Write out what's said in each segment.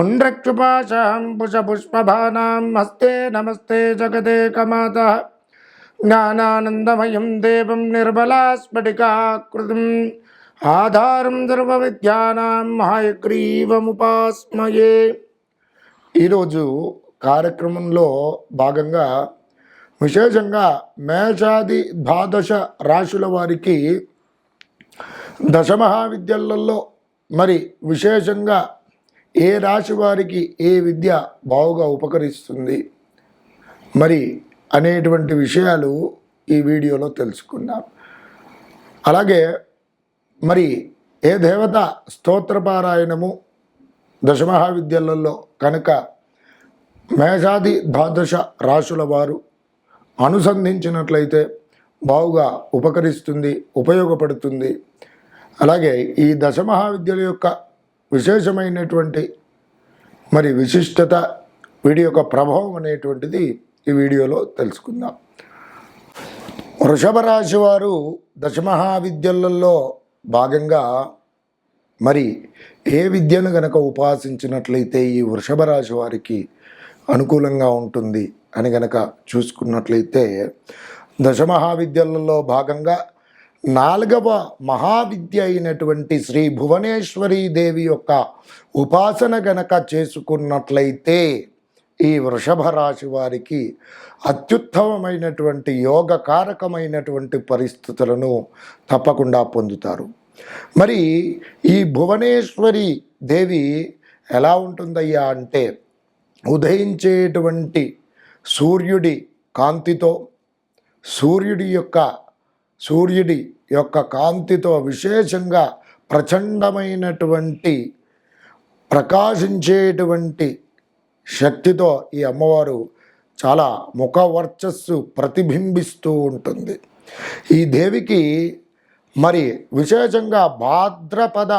పుండ్రక్షుపాశాం పుష్పభానాం హస్తే నమస్తే జగదే కమాత జ్ఞానానందమయం దేవం నిర్మలాస్ఫటికాకృతిం ఆధారం సర్వవిద్యానాం మహాయగ్రీవముపాస్మయే ఈరోజు కార్యక్రమంలో భాగంగా విశేషంగా మేషాది ద్వాదశ రాశుల వారికి దశ దశమహావిద్యలలో మరి విశేషంగా ఏ రాశి వారికి ఏ విద్య బావుగా ఉపకరిస్తుంది? మరి అనేటువంటి విషయాలు ఈ వీడియోలో తెలుసుకుందాం. అలాగే మరి ఏ దేవత స్తోత్రపారాయణము దశమహావిద్యలలో కనుక మేషాది ద్వాదశ రాశుల వారు అనుసంధించినట్లయితే బావుగా ఉపకరిస్తుంది ఉపయోగపడుతుంది. అలాగే ఈ దశమహావిద్యల యొక్క విశేషమైనటువంటి మరి విశిష్టత వీడి యొక్క ప్రభావం అనేటువంటిది ఈ వీడియోలో తెలుసుకుందాం. వృషభ రాశి వారు దశమహావిద్యలలో భాగంగా మరి ఏ విద్యను గనక ఉపాసించినట్లయితే ఈ వృషభ రాశి వారికి అనుకూలంగా ఉంటుంది అని గనక చూసుకున్నట్లయితే దశమహావిద్యలలో భాగంగా నాలుగవ మహావిద్య అయినటువంటి శ్రీ భువనేశ్వరీ దేవి యొక్క ఉపాసన గనక చేసుకున్నట్లయితే ఈ వృషభ రాశి వారికి అత్యుత్తమమైనటువంటి యోగకారకమైనటువంటి పరిస్థితులను తప్పకుండా పొందుతారు. మరి ఈ భువనేశ్వరి దేవి ఎలా ఉంటుందయ్యా అంటే ఉదయించేటువంటి సూర్యుడి కాంతితో సూర్యుడి యొక్క సూర్యుడి యొక్క కాంతితో విశేషంగా ప్రచండమైనటువంటి ప్రకాశించేటువంటి శక్తితో ఈ అమ్మవారు చాలా ముఖవర్చస్సు ప్రతిబింబిస్తూ ఉంటుంది. ఈ దేవికి మరి విశేషంగా భాద్రపద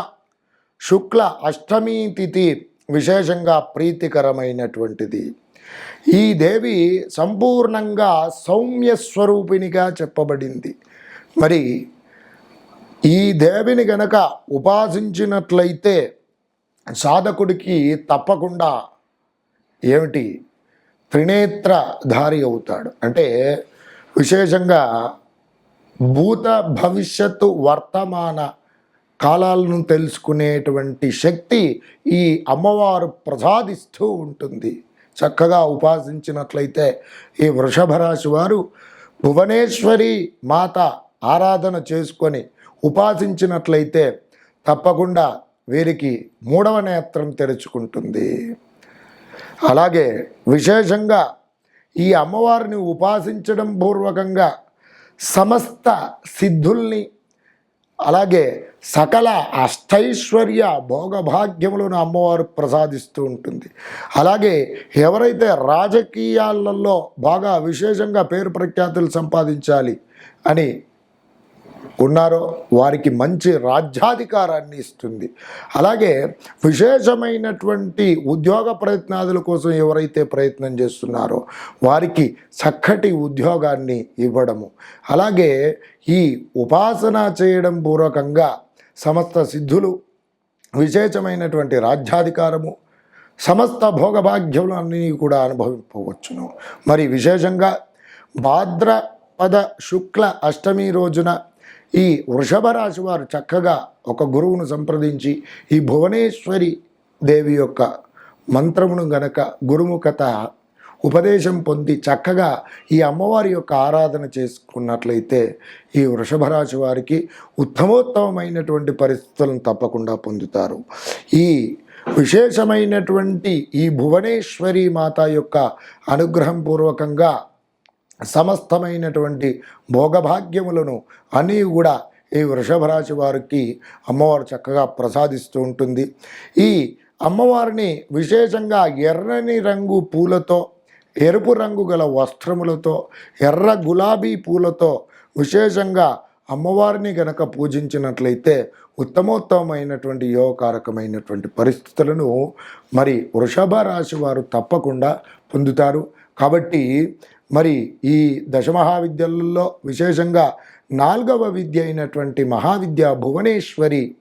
శుక్ల అష్టమి తిథి విశేషంగా ప్రీతికరమైనటువంటిది. ఈ దేవి సంపూర్ణంగా సౌమ్య స్వరూపిణిగా చెప్పబడింది. మరి ఈ దేవిని గనక ఉపాసించినట్లయితే సాధకుడికి తప్పకుండా ఏమిటి? త్రినేత్రధారి అవుతాడు. అంటే విశేషంగా భూత భవిష్యత్తు వర్తమాన కాలాలను తెలుసుకునేటువంటి శక్తి ఈ అమ్మవారు ప్రసాదిస్తూ ఉంటుంది. చక్కగా ఉపాసించినట్లయితే ఈ వృషభ రాశి వారు భువనేశ్వరి మాత ఆరాధన చేసుకొని ఉపాసించినట్లయితే తప్పకుండా వీరికి మూడవ నేత్రం తెరుచుకుంటుంది. అలాగే విశేషంగా ఈ అమ్మవారిని ఉపాసించడం పూర్వకంగా సమస్త సిద్ధుల్ని అలాగే సకల అష్టైశ్వర్య భోగభాగ్యములను అమ్మవారు ప్రసాదిస్తూ ఉంటుంది. అలాగే ఎవరైతే రాజకీయాలలో బాగా విశేషంగా పేరు ప్రఖ్యాతులు సంపాదించాలి అని ఉన్నారో వారికి మంచి రాజ్యాధికారాన్ని ఇస్తుంది. అలాగే విశేషమైనటువంటి ఉద్యోగ ప్రయత్నాదుల కోసం ఎవరైతే ప్రయత్నం చేస్తున్నారో వారికి చక్కటి ఉద్యోగాన్ని ఇవ్వడము. అలాగే ఈ ఉపాసన చేయడం పూర్వకంగా సమస్త సిద్ధులు విశేషమైనటువంటి రాజ్యాధికారము సమస్త భోగభాగ్యములన్నీ కూడా అనుభవింపవచ్చును. మరి విశేషంగా భాద్రపద శుక్ల అష్టమి రోజున ఈ వృషభ రాశి వారు చక్కగా ఒక గురువును సంప్రదించి ఈ భువనేశ్వరి దేవి యొక్క మంత్రమును గనక గురుముఖత ఉపదేశం పొంది చక్కగా ఈ అమ్మవారి యొక్క ఆరాధన చేసుకున్నట్లయితే ఈ వృషభ రాశి వారికి ఉత్తమోత్తమైనటువంటి పరిస్థితులను తప్పకుండా పొందుతారు. ఈ విశేషమైనటువంటి ఈ భువనేశ్వరి మాత యొక్క అనుగ్రహం పూర్వకంగా సమస్తమైనటువంటి భోగభాగ్యములను అన్నీ కూడా ఈ వృషభ రాశి వారికి అమ్మవారు చక్కగా ప్రసాదిస్తూ ఉంటుంది. ఈ అమ్మవారిని విశేషంగా ఎర్రని రంగు పూలతో ఎరుపు రంగు గల వస్త్రములతో ఎర్ర గులాబీ పూలతో విశేషంగా అమ్మవారిని గనక పూజించినట్లయితే ఉత్తమోత్తమైనటువంటి యోగకారకమైనటువంటి పరిస్థితులను మరి వృషభ రాశి వారు తప్పకుండా పొందుతారు. కాబట్టి మరి ఈ దశమహావిద్యలలో విశేషంగా నాలుగవ విద్య అయినటువంటి మహావిద్య భువనేశ్వరి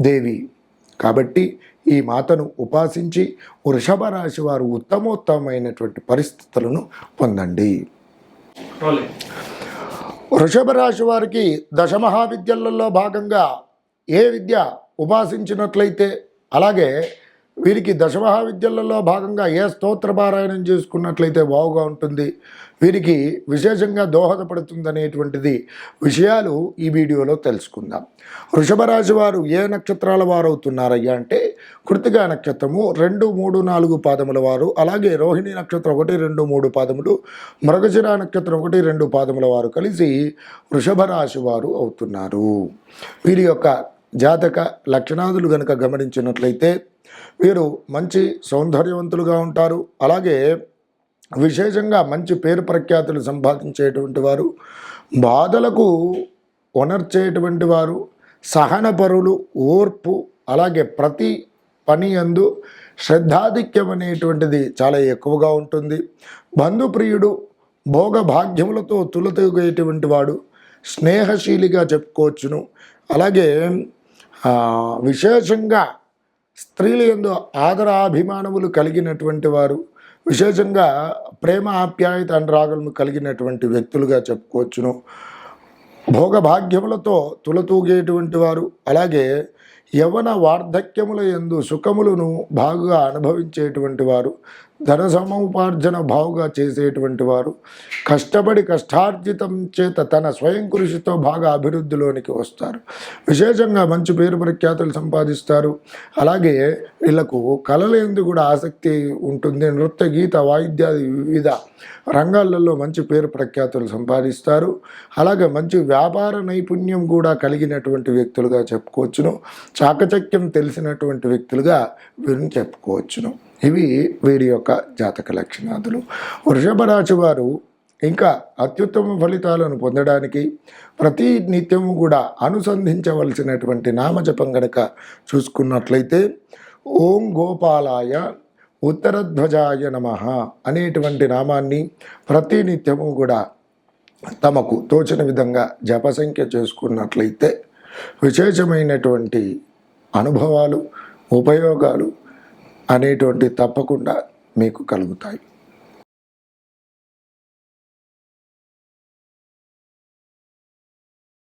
దేవి. కాబట్టి ఈ మాతను ఉపాసించి వృషభ రాశి వారు ఉత్తమోత్తమైనటువంటి పరిస్థితులను పొందండి. వృషభ రాశి వారికి దశమహావిద్యలలో భాగంగా ఏ విద్య ఉపాసించినట్లయితే అలాగే వీరికి దశమహావిద్యలలో భాగంగా ఏ స్తోత్ర పారాయణం చేసుకున్నట్లయితే బాగుగా ఉంటుంది. వీరికి విశేషంగా దోహదపడుతుందనేటువంటిది విషయాలు ఈ వీడియోలో తెలుసుకుందాం. వృషభరాశి వారు ఏ నక్షత్రాల వారు అవుతున్నారయ్యా అంటే కృతిగా నక్షత్రము రెండు మూడు నాలుగు పాదముల వారు అలాగే రోహిణి నక్షత్రం ఒకటి రెండు మూడు పాదములు మృగశిర నక్షత్రం ఒకటి రెండు పాదముల వారు కలిసి వృషభ రాశి వారు అవుతున్నారు. వీరి యొక్క జాతక లక్షణాదులు గనుక గమనించినట్లయితే వీరు మంచి సౌందర్యవంతులుగా ఉంటారు. అలాగే విశేషంగా మంచి పేరు ప్రఖ్యాతులు సంపాదించేటువంటి వారు బాధలకు ఒనర్చేటువంటి వారు సహనపరులు ఓర్పు అలాగే ప్రతి పని అందు శ్రద్ధాధిక్యం అనేటువంటిది చాలా ఎక్కువగా ఉంటుంది. బంధుప్రియుడు భోగభాగ్యములతో తులతూగేటువంటి వాడు స్నేహశీలిగా చెప్పుకోవచ్చును. అలాగే విశేషంగా స్త్రీల యందు ఆదరాభిమానములు కలిగినటువంటి వారు విశేషంగా ప్రేమ ఆప్యాయత అనురాగములు కలిగినటువంటి వ్యక్తులుగా చెప్పుకోవచ్చును. భోగభాగ్యములతో తులతూగేటువంటి వారు అలాగే యవన వార్ధక్యముల యందు సుఖములను బాగా అనుభవించేటువంటి వారు ధన సముపార్జన భావుగా చేసేటువంటి వారు కష్టపడి కష్టార్జితం చేత తన స్వయం కృషితో బాగా అభివృద్ధిలోనికి వస్తారు. విశేషంగా మంచి పేరు ప్రఖ్యాతులు సంపాదిస్తారు. అలాగే వీళ్ళకు కళల ఎందు కూడా ఆసక్తి ఉంటుంది. నృత్య గీత వాయిద్యాది వివిధ రంగాలలో మంచి పేరు ప్రఖ్యాతులు సంపాదిస్తారు. అలాగే మంచి వ్యాపార నైపుణ్యం కూడా కలిగినటువంటి వ్యక్తులుగా చెప్పుకోవచ్చును. చాకచక్యం తెలిసినటువంటి వ్యక్తులుగా వీరిని చెప్పుకోవచ్చును. ఇవి వీరి యొక్క జాతక లక్షణాదులు. వృషభ రాశి వారు ఇంకా అత్యుత్తమ ఫలితాలను పొందడానికి ప్రతి నిత్యము కూడా అనుసంధించవలసినటువంటి నామజపం గనక చూసుకున్నట్లయితే ఓం గోపాలాయ ఉత్తరధ్వజాయ నమ అనేటువంటి నామాన్ని ప్రతి నిత్యము కూడా తమకు తోచిన విధంగా జపసంఖ్య చేసుకున్నట్లయితే విశేషమైనటువంటి అనుభవాలు ఉపయోగాలు అనేటువంటి తప్పకుండా మీకు కలుగుతాయి.